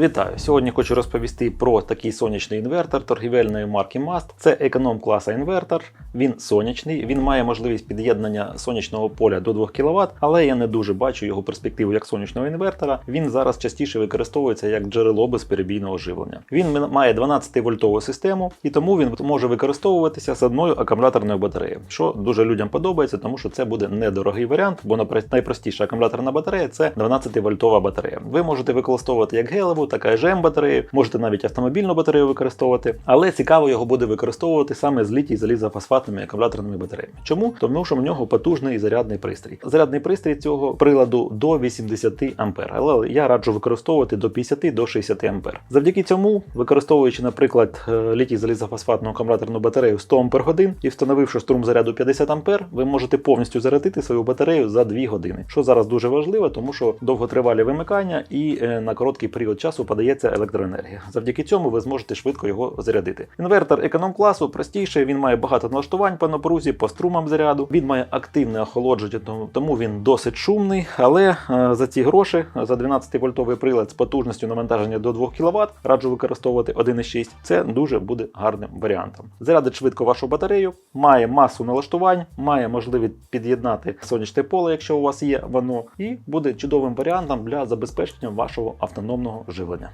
Вітаю! Сьогодні хочу розповісти про такий сонячний інвертор торгівельної марки Mast. Це економ класа інвертор. Він сонячний, він має можливість під'єднання сонячного поля до 2 кВт, але я не дуже бачу його перспективу як сонячного інвертора. Він зараз частіше використовується як джерело безперебійного живлення. Він має 12 вольтову систему, і тому він може використовуватися з одною акумуляторною батареєю, що дуже людям подобається, тому що це буде недорогий варіант, бо найпростіша акумуляторна батарея це 12 вольтова батарея. Ви можете використовувати як гелеву, так і АЖМ батарею, можете навіть автомобільну батарею використовувати, але цікаво його буде використовувати саме з літій залізофосфатними акумуляторними батареями. Чому? Тому що в нього потужний зарядний пристрій. Зарядний пристрій цього приладу до 80 ампер, але я раджу використовувати до 50 до 60 ампер. Завдяки цьому, використовуючи, наприклад, е, літій залізофосфатну акумуляторну батарею 100 ампер годин і встановивши струм заряду 50 ампер, ви можете повністю зарядити свою батарею за 2 години, що зараз дуже важливо, тому що довготривалі вимикання і е, на короткий період часу подається електроенергія. Завдяки цьому ви зможете швидко його зарядити. Інвертор економ класу простіший, він має багато налаштувань по напрузі, по струмам заряду. Він має активне охолодження, тому- він досить шумний. Але е, за ці гроші, за 12 вольтовий прилад з потужністю навантаження до 2 кВт, раджу використовувати 1,6. Це дуже буде гарним варіантом. Зарядить швидко вашу батарею, має масу налаштувань, має можливість під'єднати сонячне поле, якщо у вас є воно, і буде чудовим варіантом для забезпечення вашого автономного живлення.